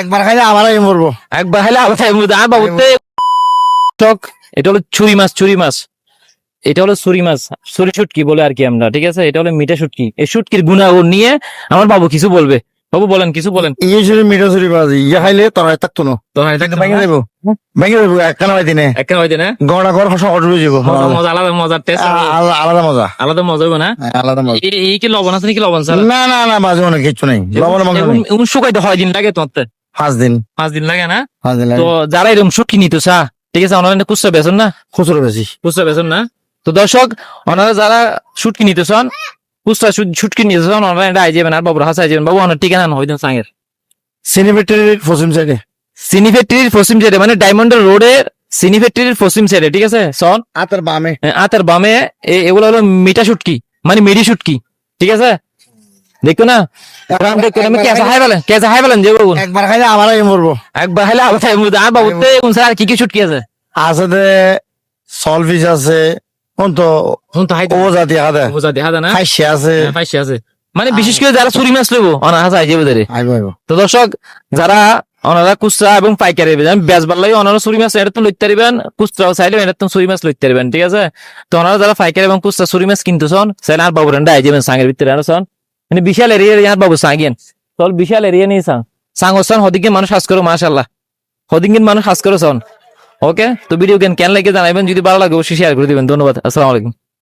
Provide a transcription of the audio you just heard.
একবার খাইলে আবার আমি মরবো। একবার খাইলে আবার টক এটা হলো ছুরি মাছ ছুরি মাছ। এটা হলো ছুরি মাছ। ছুরি শুটকি বলে আর কি আমরা ঠিক আছে? এটা হলো মিঠা শুটকি। এই শুটকির গুণাগুণ নিয়ে আমার বাবু কিছু বলবে। বাবু বলেন কিছু বলেন। ইয়ে বাজি ইয়ে খাইলে তোরা থাকতো না। ভেঙে যাব ভেঙে একখানা নে না গড়া হয়ে মজা আলাদা টেস্ট মজা। আলাদা মজা না? হ্যাঁ, আলাদা মজা। এই- এই কি লবণ আছে নাকি লবণ স্যার? না না না অনেক কিচ্ছু নেই। লবণ মাংস নেই। এমন শুকাইতে হয় দিন লাগে তোমার পাঁচ দিন। পাঁচ দিন লাগে না? পাঁচ দিন তো যারা এরকম শুটকি নিত চা ঠিক আছে ওনারা কুচরা বেছেন না? খুচরো বেশি কুচরা বেছেন না? তো দর্শক ওনারা যারা শুটকি নিতে চান কুচরা শুটকি নিতে চান ওনারা এটা আই যাবেন আর বাবুর হাসা যাবেন। বাবু ওনার ঠিকানা না হইতেন সাঙের। সিনেমেট্রির পশ্চিম সাইডে সিনি ফ্যাক্টরির পশ্চিম সাইডে মানে ডায়মন্ড রোডের সিনি ফ্যাক্টরির পশ্চিম সাইডে ঠিক আছে? সন আতার বামে। আতার বামে এগুলো হলো মিঠা শুটকি মানে মিডি শুটকি ঠিক আছে? দেখো না? ওরা দেখো আমি কেসা হাই বলেন কেসা হাই বলেন যে বাবু। একবার খাইলে আবার আমি মরবো। একবার হেলে আবার খাইবো। আর বাবু তে কোন স্যার কি কি শুটকি আছে? আছে সলফিশ আছে কোন তো শুন তো হাইতে ও জাতি হাতে বুঝা দেখা যায় না? খাইছে আছে। হ্যাঁ, পাইছে আছে। মানে বিশেষ করে যারা চুরি মাছ লইব। অনা হাসা আইছে বুঝারে আইবো আইবো। তো দর্শক যারা ওনারা কুচরা এবং পাইকারি বেচবেন বেচবার লাগে ওনারা চুরি মাছ এটা তো লইতে পারবেন কুচরাও চাইলে এটা তো চুরি মাছ লইতে পারবেন ঠিক আছে? তো ওনারা যারা পাইকারি এবং কুচরা চুরি মাছ কিনতেছন চাইলে আর বাবুর আই যাবেন সাঙ্গের ভিতরে আর সন মানে বিশাল এরিয়া আর বাবু সাঙ্গিয়েন তোর বিশাল এরিয়া নিয়ে সাং সাং হচ্ছেন হদিকে মানুষ হাস করো মাশাল্লাহ হদিকে মানুষ হাস করো সন ওকে তো ভিডিও কেন কেন লাগে জানাবেন যদি ভালো লাগে, অবশ্যই শেয়ার করে দিবেন। ধন্যবাদ। আসসালামু আলাইকুম।